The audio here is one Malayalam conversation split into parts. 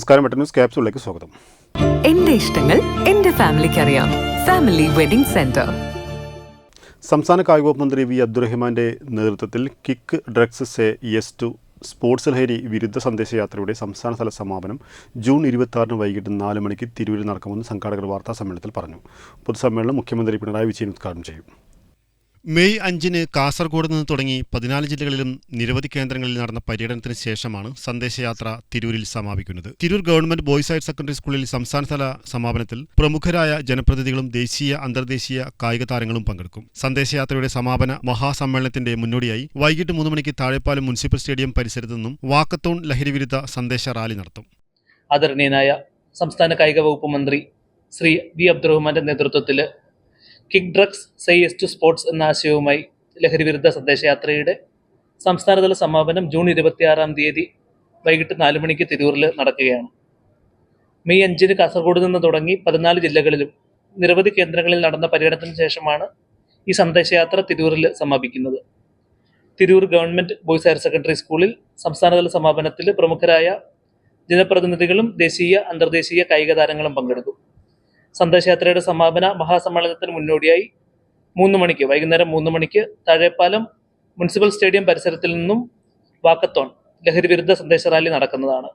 നമസ്കാരം വെട്ട ന്യൂസ് സ്വാഗതം. എന്റെ ഇഷ്ടങ്ങൾ എന്റെ ഫാമിലിക്ക് അറിയാം ഫാമിലി വെഡിംഗ് സെന്റർ സംസ്ഥാന കായിക വകുപ്പ് മന്ത്രി വി അബ്ദുറഹിമാന്റെ നേതൃത്വത്തിൽ kick drugs say yes to sports ലഹരി വിരുദ്ധ സന്ദേശയാത്രയുടെ സംസ്ഥാനതല സമാപനം ജൂൺ ഇരുപത്തി ആറിന് വൈകിട്ട് നാല് മണിക്ക് തിരൂരിൽ നടക്കുമെന്ന് സംഘാടകർ വാർത്താ സമ്മേളനത്തിൽ പറഞ്ഞു. പൊതുസമ്മേളനം മുഖ്യമന്ത്രി പിണറായി വിജയൻ ഉദ്ഘാടനം ചെയ്യും. മെയ് അഞ്ചിന് കാസർഗോഡ് നിന്ന് തുടങ്ങി പതിനാല് ജില്ലകളിലും നിരവധി കേന്ദ്രങ്ങളിൽ നടന്ന പര്യടനത്തിന് ശേഷമാണ് സന്ദേശയാത്ര തിരൂരിൽ സമാപിക്കുന്നത്. Tirur government boys higher secondary സ്കൂളിൽ സംസ്ഥാനതല സമാപനത്തിൽ പ്രമുഖരായ ജനപ്രതിനിധികളും ദേശീയ അന്തർദേശീയ കായിക താരങ്ങളും പങ്കെടുക്കും. സന്ദേശയാത്രയുടെ സമാപന മഹാസമ്മേളനത്തിന്റെ മുന്നോടിയായി വൈകിട്ട് മൂന്ന് മണിക്ക് താഴെപ്പാലം മുനിസിപ്പൽ സ്റ്റേഡിയം പരിസരത്തു നിന്നും വാക്കത്തോൺ ലഹരിവിരുദ്ധ സന്ദേശ റാലി നടത്തും. ആദരണീയനായ സംസ്ഥാന കായിക വകുപ്പ് മന്ത്രി ശ്രീ വി അബ്ദുറഹ്മാന്റെ നേതൃത്വത്തിൽ kick drugs say yes to sports എന്ന ആശയവുമായി ലഹരിവിരുദ്ധ സന്ദേശയാത്രയുടെ സംസ്ഥാനതല സമാപനം ജൂൺ ഇരുപത്തിയാറാം തീയതി വൈകിട്ട് നാല് മണിക്ക് തിരൂരിൽ നടക്കുകയാണ്. മെയ് അഞ്ചിന് കാസർഗോഡ് നിന്ന് തുടങ്ങി പതിനാല് ജില്ലകളിലും നിരവധി കേന്ദ്രങ്ങളിൽ നടന്ന പര്യടനത്തിന് ശേഷമാണ് ഈ സന്ദേശയാത്ര തിരൂരിൽ സമാപിക്കുന്നത്. Tirur government boys higher secondary സ്കൂളിൽ സംസ്ഥാനതല സമാപനത്തിൽ പ്രമുഖരായ ജനപ്രതിനിധികളും ദേശീയ അന്തർദേശീയ കായിക താരങ്ങളും പങ്കെടുക്കും സന്ദേശയാത്രയുടെ സമാപന മഹാസമ്മേളനത്തിന് മുന്നോടിയായി മൂന്ന് മണിക്ക് വൈകുന്നേരം മൂന്ന് മണിക്ക് താഴെപ്പാലം മുനിസിപ്പൽ സ്റ്റേഡിയം പരിസരത്തിൽ നിന്നും വാക്കത്തോൺ ലഹരി വിരുദ്ധ സന്ദേശ റാലി നടക്കുന്നതാണ്.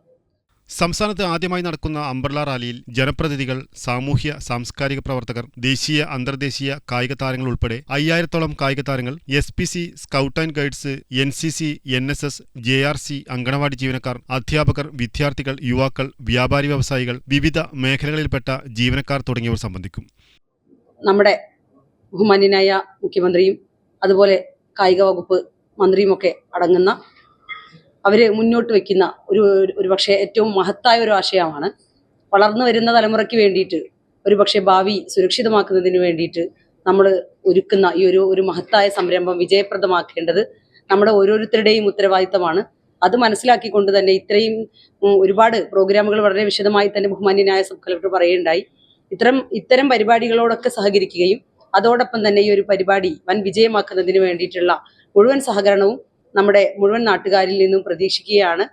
സംസ്ഥാനത്ത് ആദ്യമായി നടക്കുന്ന അംബ്രല റാലിയിൽ ജനപ്രതിനിധികൾ സാമൂഹ്യ സാംസ്കാരിക പ്രവർത്തകർ ദേശീയ അന്തർദേശീയ കായിക താരങ്ങൾ ഉൾപ്പെടെ അയ്യായിരത്തോളം കായിക താരങ്ങൾ S P C scout and guides N C C N S S J R C anganwadi ജീവനക്കാർ അധ്യാപകർ വിദ്യാർത്ഥികൾ യുവാക്കൾ വ്യാപാരി വ്യവസായികൾ വിവിധ മേഖലകളിൽപ്പെട്ട ജീവനക്കാർ തുടങ്ങിയവർ സംബന്ധിക്കും. നമ്മുടെ ബഹുമാന്യനായ മുഖ്യമന്ത്രിയും അതുപോലെ കായിക വകുപ്പ് മന്ത്രിയുമൊക്കെ അടങ്ങുന്ന അവർ മുന്നോട്ട് വയ്ക്കുന്ന ഒരു ഒരു പക്ഷേ ഏറ്റവും മഹത്തായ ഒരു ആശയമാണ്. വളർന്നു വരുന്ന തലമുറയ്ക്ക് വേണ്ടിയിട്ട് ഒരു പക്ഷേ ഭാവി സുരക്ഷിതമാക്കുന്നതിന് വേണ്ടിയിട്ട് നമ്മൾ ഒരുക്കുന്ന ഈ ഒരു ഒരു മഹത്തായ സംരംഭം വിജയപ്രദമാക്കേണ്ടത് നമ്മുടെ ഓരോരുത്തരുടെയും ഉത്തരവാദിത്തമാണ്. അത് മനസ്സിലാക്കിക്കൊണ്ട് തന്നെ ഇത്രയും ഒരുപാട് പ്രോഗ്രാമുകൾ വളരെ വിശദമായി തന്നെ ബഹുമാന്യനായ സബ് കളക്ടർ പറയുകയുണ്ടായി. ഇത്തരം ഇത്തരം പരിപാടികളോടൊക്കെ സഹകരിക്കുകയും അതോടൊപ്പം തന്നെ ഈ ഒരു പരിപാടി വൻ വിജയമാക്കുന്നതിന് വേണ്ടിയിട്ടുള്ള മുഴുവൻ സഹകരണവും നമ്മുടെ മുഴുവൻ നാട്ടുകാരിൽ നിന്നും പ്രതീക്ഷിക്കുകയാണ്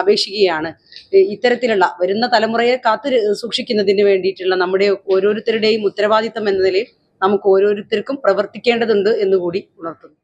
അപേക്ഷിക്കുകയാണ്. ഇത്തരത്തിലുള്ള വരുന്ന തലമുറയെ കാത്തു സൂക്ഷിക്കുന്നതിന് വേണ്ടിയിട്ടുള്ള നമ്മുടെ ഓരോരുത്തരുടെയും ഉത്തരവാദിത്തം എന്ന നിലയിൽ നമുക്ക് ഓരോരുത്തർക്കും പ്രവർത്തിക്കേണ്ടതുണ്ട് എന്നുകൂടി ഉണർത്തുന്നു.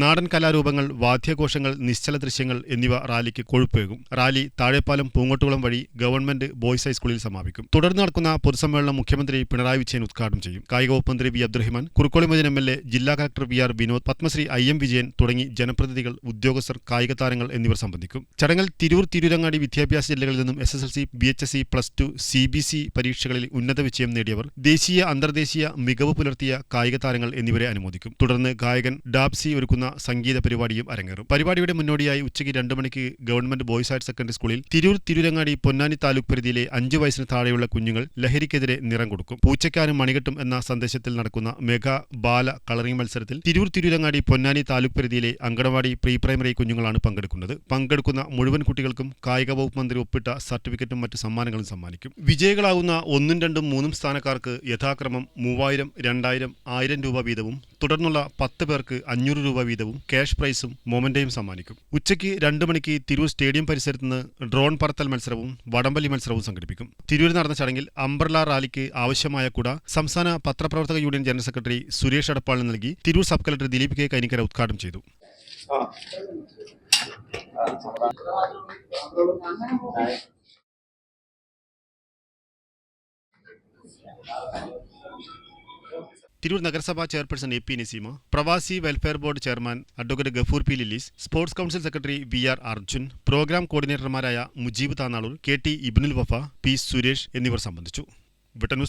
നാടൻ കലാരൂപങ്ങൾ വാദ്യഘോഷങ്ങൾ നിശ്ചല ദൃശ്യങ്ങൾ എന്നിവ റാലിക്ക് കൊഴുപ്പേകും. റാലി താഴെപ്പാലം പൂങ്ങോട്ടുകുളം വഴി ഗവൺമെന്റ് ബോയ്സ് ഹൈസ്കൂളിൽ സമാപിക്കും. തുടർന്ന് നടക്കുന്ന പൊതുസമ്മേളനം മുഖ്യമന്ത്രി പിണറായി വിജയൻ ഉദ്ഘാടനം ചെയ്യും. കായിക വകുപ്പ് മന്ത്രി V Abdurahiman Kurukkoli Majan M L A ജില്ലാ collector V R Vinod Padmashri I M Vijayan തുടങ്ങി ജനപ്രതിനിധികൾ ഉദ്യോഗസ്ഥർ കായിക താരങ്ങൾ എന്നിവർ സംബന്ധിക്കും. ചടങ്ങിൽ തിരൂർ തിരൂരങ്ങാടി വിദ്യാഭ്യാസ ജില്ലകളിൽ നിന്നും S S L C B H S C plus two C B C പരീക്ഷകളിൽ ഉന്നത വിജയം നേടിയവർ ദേശീയ അന്തർദേശീയ മികവ് പുലർത്തിയ കായിക താരങ്ങൾ എന്നിവരെ അനുമോദിക്കും. തുടർന്ന് ഗായകൻ ഡാബ്സി ഒരുക്കുന്ന സംഗീത പരിപാടിയും അരങ്ങേറും. പരിപാടിയുടെ മുന്നോടിയായി ഉച്ചയ്ക്ക് രണ്ട് മണിക്ക് ഗവൺമെന്റ് ബോയ്സ് ഹയർ സെക്കൻഡറി സ്കൂളിൽ തിരൂർ തിരൂരങ്ങാടി പൊന്നാനി താലൂക്ക് പരിധിയിലെ അഞ്ചു വയസ്സിന് താഴെയുള്ള കുഞ്ഞുങ്ങൾ ലഹരിക്കെതിരെ നിറം കൊടുക്കും. പൂച്ചക്കാരും മണികെട്ടും എന്ന സന്ദേശത്തിൽ നടക്കുന്ന മെഗാ ബാല കളറിംഗ് മത്സരത്തിൽ തിരൂർ തിരൂരങ്ങാടി പൊന്നാനി താലൂക്ക് പരിധിയിലെ അങ്കണവാടി പ്രീ പ്രൈമറി കുഞ്ഞുങ്ങളാണ് പങ്കെടുക്കുന്നത്. പങ്കെടുക്കുന്ന മുഴുവൻ കുട്ടികൾക്കും കായിക വകുപ്പ് മന്ത്രി ഒപ്പിട്ട സർട്ടിഫിക്കറ്റും മറ്റു സമ്മാനങ്ങളും സമ്മാനിക്കും. വിജയികളാകുന്ന ഒന്നും രണ്ടും മൂന്നും സ്ഥാനക്കാർക്ക് യഥാക്രമം മൂവായിരം രണ്ടായിരം ആയിരം രൂപ വീതവും തുടർന്നുള്ള പത്ത് പേർക്ക് അഞ്ഞൂറ് രൂപ വീതവും ക്യാഷ് പ്രൈസും മൊമന്റയും സമ്മാനിക്കും. ഉച്ചയ്ക്ക് രണ്ട് മണിക്ക് തിരൂർ സ്റ്റേഡിയം പരിസരത്ത് നിന്ന് ഡ്രോൺ പറത്തൽ മത്സരവും വടംവലി മത്സരവും സംഘടിപ്പിക്കും. തിരൂരിൽ നടന്ന ചടങ്ങിൽ അംബർല റാലിക്ക് ആവശ്യമായ കുട സംസ്ഥാന പത്രപ്രവർത്തക യൂണിയൻ ജനറൽ സെക്രട്ടറി സുരേഷ് അടപ്പാളിന് നൽകി Tirur sub collector Dileep K Kainikkara ഉദ്ഘാടനം ചെയ്തു. തിരൂർ നഗരസഭാ ചെയർപേഴ്സൺ എ പി നസീമ പ്രവാസി welfare board chairman advocate Gafoor P Lillys sports council secretary V R Arjun program കോർഡിനേറ്റർമാരായ Mujeeb Tanalur K T Ibnul Wafa P Suresh എന്നിവർ സംബന്ധിച്ചു.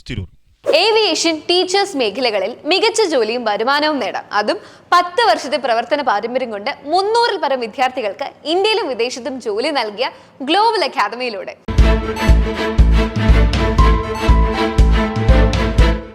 തിരൂർ. ഏവിയേഷൻ ടീച്ചേഴ്സ് മേഖലകളിൽ മികച്ച ജോലിയും വരുമാനവും നേടാം. അതും പത്ത് വർഷത്തെ പ്രവർത്തന പാരമ്പര്യം കൊണ്ട് മുന്നൂറിൽ പരം വിദ്യാർത്ഥികൾക്ക് ഇന്ത്യയിലും വിദേശത്തും ജോലി നൽകിയ ഗ്ലോബൽ അക്കാദമിയിലൂടെ